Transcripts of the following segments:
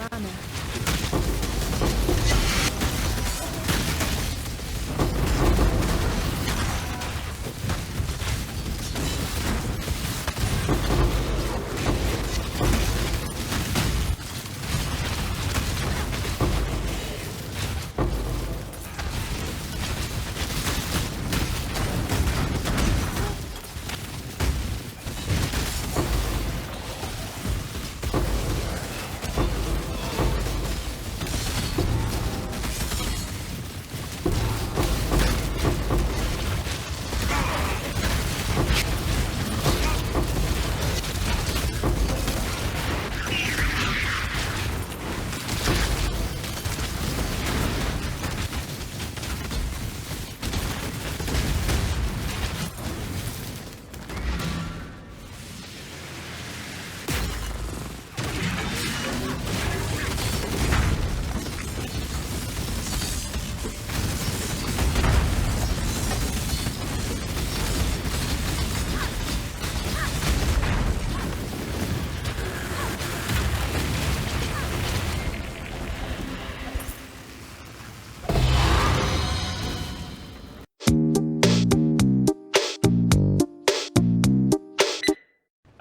嘛呢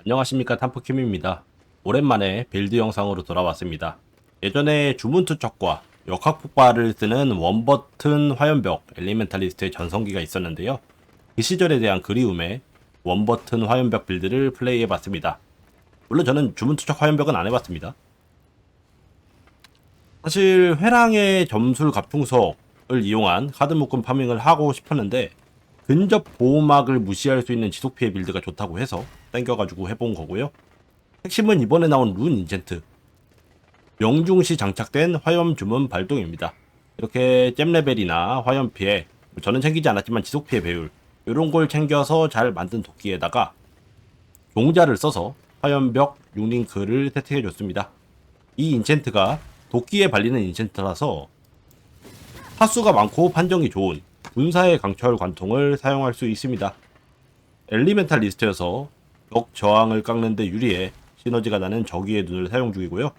안녕하십니까 탐프킴입니다. 오랜만에 빌드 영상으로 돌아왔습니다. 예전에 주문 투척과 역학 폭발을 쓰는 원버튼 화염벽 엘리멘탈리스트의 전성기가 있었는데요. 그 시절에 대한 그리움에 원버튼 화염벽 빌드를 플레이해봤습니다. 물론 저는 주문 투척 화염벽은 안 해봤습니다. 사실 회랑의 점술 갑충석을 이용한 카드 묶음 파밍을 하고 싶었는데 근접 보호막을 무시할 수 있는 지속 피해 빌드가 좋다고 해서 땡겨가지고 해본 거고요. 핵심은 이번에 나온 룬 인젠트. 명중시 장착된 화염 주문 발동입니다. 이렇게 잼 레벨이나 화염 피해, 뭐 저는 챙기지 않았지만 지속 피해 배율 이런 걸 챙겨서 잘 만든 도끼에다가 종자를 써서 화염벽 6링크를 세팅해 줬습니다. 이 인챈트가 도끼에 발리는 인챈트라서 타수가 많고 판정이 좋은 분사의 강철 관통을 사용할 수 있습니다. 엘리멘탈 리스트여서 벽 저항을 깎는데 유리해 시너지가 나는 저기의 눈을 사용 중이고요.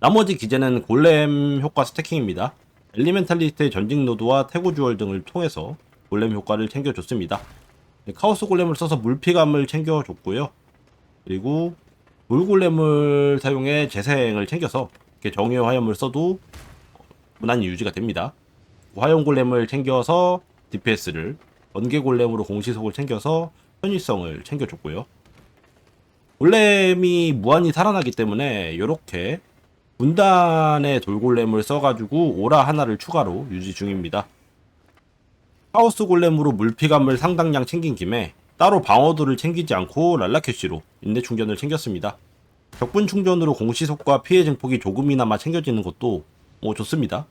나머지 기재는 골렘 효과 스태킹입니다. 엘리멘탈 리스트의 전직 노드와 태고 주얼 등을 통해서 골렘 효과를 챙겨줬습니다. 카오스 골렘을 써서 물피감을 챙겨줬고요. 그리고 물골렘을 사용해 재생을 챙겨서 정의 화염을 써도 무난히 유지가 됩니다. 화염 골렘을 챙겨서 DPS를 번개 골렘으로 공시속을 챙겨서 편의성을 챙겨줬고요. 골렘이 무한히 살아나기 때문에 이렇게 분단의 돌골렘을 써가지고 오라 하나를 추가로 유지 중입니다. 하우스 골렘으로 물피감을 상당량 챙긴 김에 따로 방어도를 챙기지 않고 랄라캐시로 인내 충전을 챙겼습니다. 격분 충전으로 공시속과 피해 증폭이 조금이나마 챙겨지는 것도 뭐 좋습니다.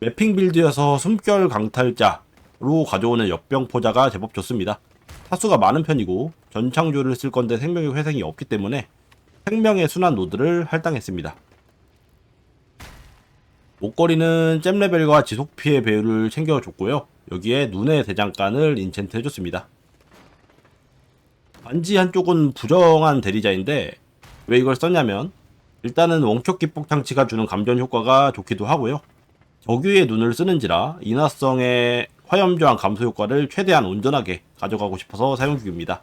매핑 빌드여서 숨결 강탈자로 가져오는 역병 포자가 제법 좋습니다. 타수가 많은 편이고 전창조를 쓸 건데 생명의 회생이 없기 때문에 생명의 순환 노드를 할당했습니다. 목걸이는 잼 레벨과 지속 피해 배율을 챙겨줬고요. 여기에 눈의 대장간을 인챈트 해줬습니다. 반지 한쪽은 부정한 대리자인데 왜 이걸 썼냐면 일단은 원격 기폭 장치가 주는 감전 효과가 좋기도 하고요. 적유의 눈을 쓰는지라 인화성의 화염 저항 감소 효과를 최대한 온전하게 가져가고 싶어서 사용 중입니다.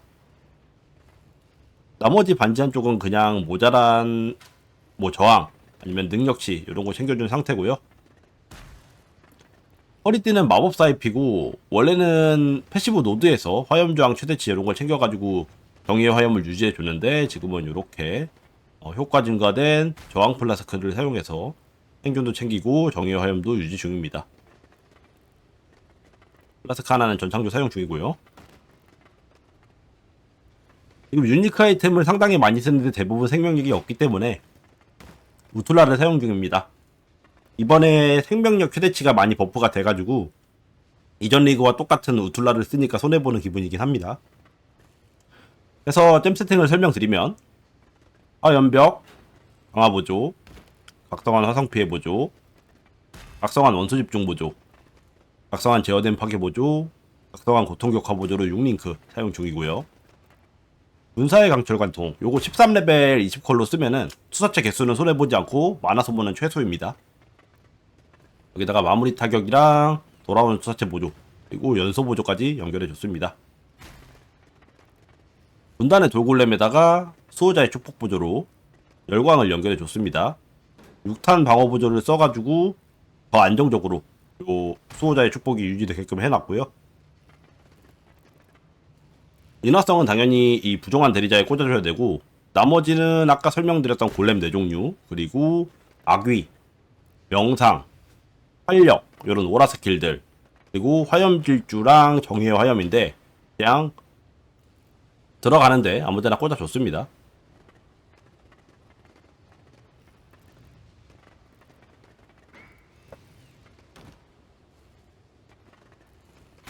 나머지 반지 한쪽은 그냥 모자란 뭐 저항 아니면 능력치 이런 거 챙겨준 상태고요. 허리띠는 마법사 입히고 원래는 패시브 노드에서 화염 저항 최대치 이런 걸 챙겨가지고 정의의 화염을 유지해 줬는데 지금은 이렇게 어, 효과 증가된 저항 플라스크를 사용해서 생존도 챙기고 정의의 화염도 유지 중입니다. 플라스크 하나는 전창조 사용 중이고요. 지금 유니크 아이템을 상당히 많이 쓰는데 대부분 생명력이 없기 때문에 우툴라를 사용 중입니다. 이번에 생명력 최대치가 많이 버프가 돼가지고 이전 리그와 똑같은 우툴라를 쓰니까 손해보는 기분이긴 합니다. 그래서 잼 세팅을 설명드리면 화연벽, 강화보조, 각성한 화성 피해 보조, 각성한 원소 집중 보조, 각성한 제어된 파괴 보조, 각성한 고통 격화 보조로 6링크 사용 중이고요. 군사의 강철 관통 요거 13레벨 20컬로 쓰면은 투사체 개수는 손해보지 않고 만화 소모는 최소입니다. 여기다가 마무리 타격이랑 돌아오는 투사체 보조 그리고 연소 보조까지 연결해 줬습니다. 군단의 돌골렘에다가 수호자의 축복 보조로 열광을 연결해 줬습니다. 6탄 방어 보조를 써가지고 더 안정적으로 요 수호자의 축복이 유지되게끔 해놨고요. 인화성은 당연히 이 부정한 대리자에 꽂아줘야 되고 나머지는 아까 설명드렸던 골렘 4종류 그리고 악위, 명상, 활력 이런 오라 스킬들 그리고 화염질주랑 정의의 화염인데 그냥 들어가는데 아무데나 꽂아줬습니다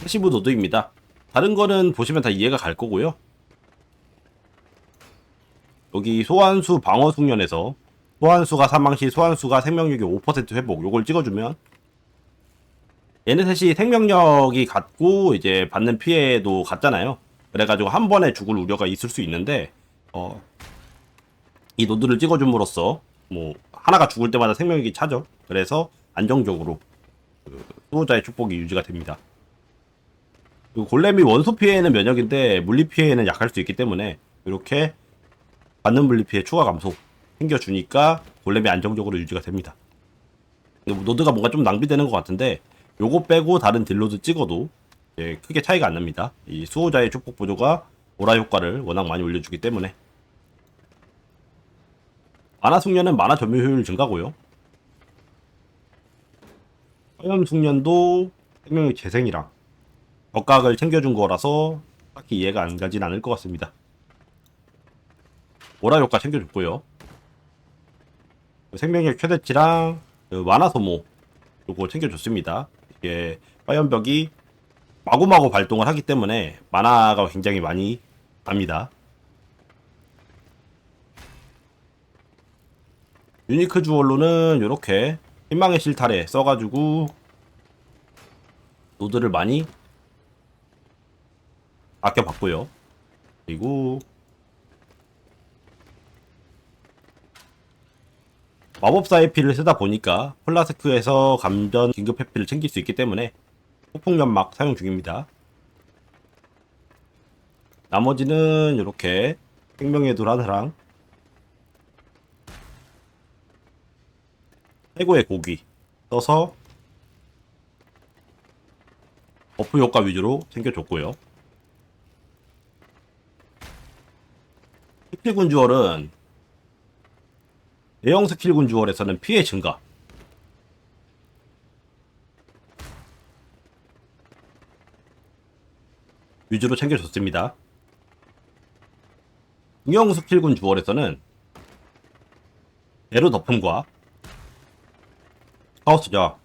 패시브 노드입니다 다른 거는 보시면 다 이해가 갈 거고요. 여기 소환수 방어 숙련에서 소환수가 사망 시 소환수가 생명력이 5% 회복 요걸 찍어주면 얘네 셋이 생명력이 같고 이제 받는 피해도 같잖아요. 그래가지고 한 번에 죽을 우려가 있을 수 있는데 어, 이 노드를 찍어줌으로써 뭐 하나가 죽을 때마다 생명력이 차죠. 그래서 안정적으로 그 수호자의 축복이 유지가 됩니다. 그리고 골렘이 원소 피해에는 면역인데 물리 피해에는 약할 수 있기 때문에 이렇게 받는 물리 피해 추가 감소 생겨주니까 골렘이 안정적으로 유지가 됩니다. 뭐 노드가 뭔가 좀 낭비되는 것 같은데 요거 빼고 다른 딜로드 찍어도 예, 크게 차이가 안 납니다. 이 수호자의 축복 보조가 오라 효과를 워낙 많이 올려주기 때문에 만화 숙련은 만화 점유 효율 증가고요. 화염 숙련도 생명력 재생이랑 격각을 챙겨준 거라서 딱히 이해가 안 가진 않을 것 같습니다. 오라 효과 챙겨줬고요. 생명력 최대치랑 그 만화 소모 요거 챙겨줬습니다. 이게 화염벽이 마구마구 발동을 하기 때문에 만화가 굉장히 많이 갑니다. 유니크 주얼로는 이렇게 희망의 실타래 써가지고 노드를 많이 아껴봤고요. 그리고 마법사의 피를 쓰다 보니까 플라스크에서 감전 긴급 회피를 챙길 수 있기 때문에 폭풍 연막 사용 중입니다. 나머지는 이렇게 생명의 돌 하나랑 최고의 고기 써서 버프 효과 위주로 챙겨줬고요. 스킬 군주얼은 대형 스킬 군주얼에서는 피해 증가 위주로 챙겨줬습니다. 중형 스킬군 주얼에서는 에로 덮음과 카오스죠.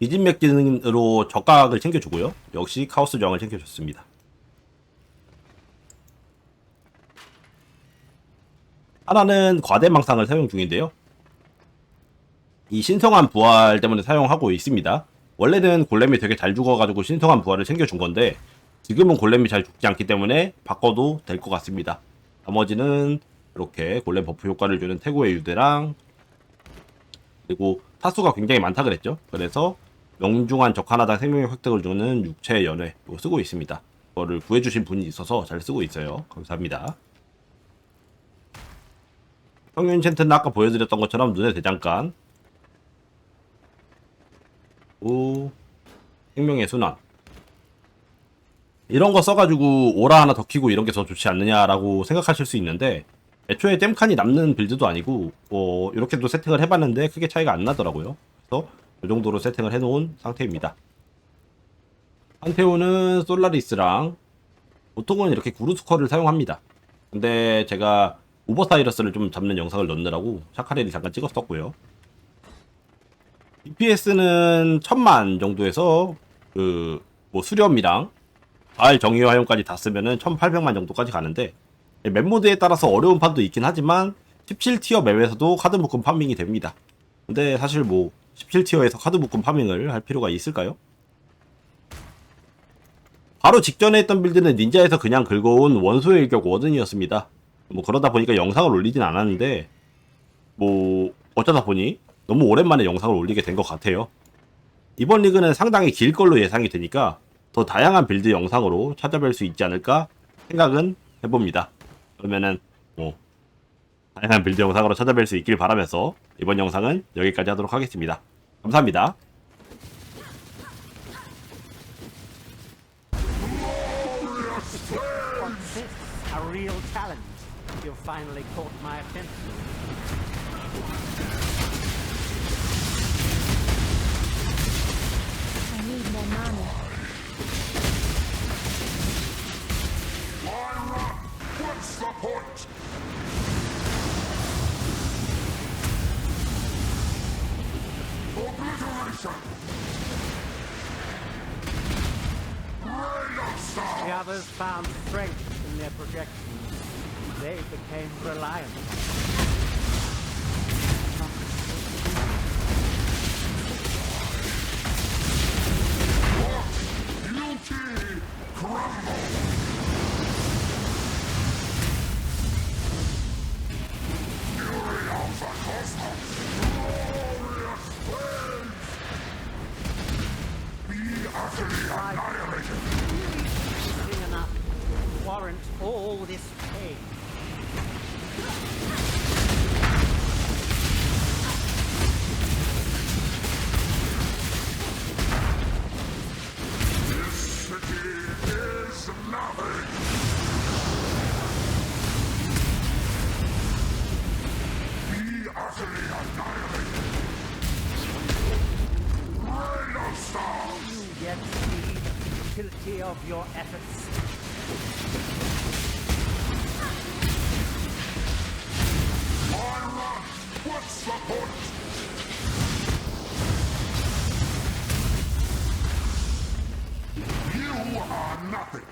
이진맥 기능으로 적각을 챙겨주고요. 역시 카오스 저항을 챙겨줬습니다. 하나는 과대망상을 사용 중인데요. 이 신성한 부활 때문에 사용하고 있습니다. 원래는 골렘이 되게 잘 죽어가지고 신성한 부활을 챙겨준 건데 지금은 골렘이 잘 죽지 않기 때문에 바꿔도 될 것 같습니다. 나머지는 이렇게 골렘 버프 효과를 주는 태고의 유대랑 그리고 타수가 굉장히 많다 그랬죠. 그래서 명중한 적 하나당 생명의 획득을 주는 육체 이거 쓰고 있습니다. 이거를 구해주신 분이 있어서 잘 쓰고 있어요. 감사합니다. 평균 챈트는 아까 보여드렸던 것처럼 눈의 대장간 오 생명의 순환 이런 거 써가지고 오라 하나 더 키고 이런 게 더 좋지 않느냐라고 생각하실 수 있는데 애초에 잼칸이 남는 빌드도 아니고 뭐 이렇게도 세팅을 해봤는데 크게 차이가 안 나더라고요. 그래서 이 정도로 세팅을 해놓은 상태입니다. 한테오는 솔라리스랑 보통은 이렇게 구루스커를 사용합니다. 근데 제가 오버사이러스를 좀 잡는 영상을 넣느라고 샤카레리 잠깐 찍었었고요. DPS는 천만 정도에서 그 뭐 수렴이랑 가을 정의 화용까지 다 쓰면은 1800만 정도까지 가는데 맵모드에 따라서 어려운 판도 있긴 하지만 17티어 맵에서도 카드 묶음 파밍이 됩니다. 근데 사실 뭐 17티어에서 카드 묶음 파밍을 할 필요가 있을까요? 바로 직전에 했던 빌드는 닌자에서 그냥 긁어온 원소의 일격 워든이었습니다. 뭐 그러다 보니까 영상을 올리진 않았는데 뭐 어쩌다 보니 너무 오랜만에 영상을 올리게 된 것 같아요. 이번 리그는 상당히 길 걸로 예상이 되니까 더 다양한 빌드 영상으로 찾아뵐 수 있지 않을까 생각은 해봅니다. 그러면은 뭐 다양한 빌드 영상으로 찾아뵐 수 있길 바라면서 이번 영상은 여기까지 하도록 하겠습니다. 감사합니다. A real challenge. You've finally caught my attention. Found strength in their projections. They became reliant. This pain. This city is nothing! Be utterly annihilated! You yet see the futility of your efforts. Why run? What's the point? You are nothing.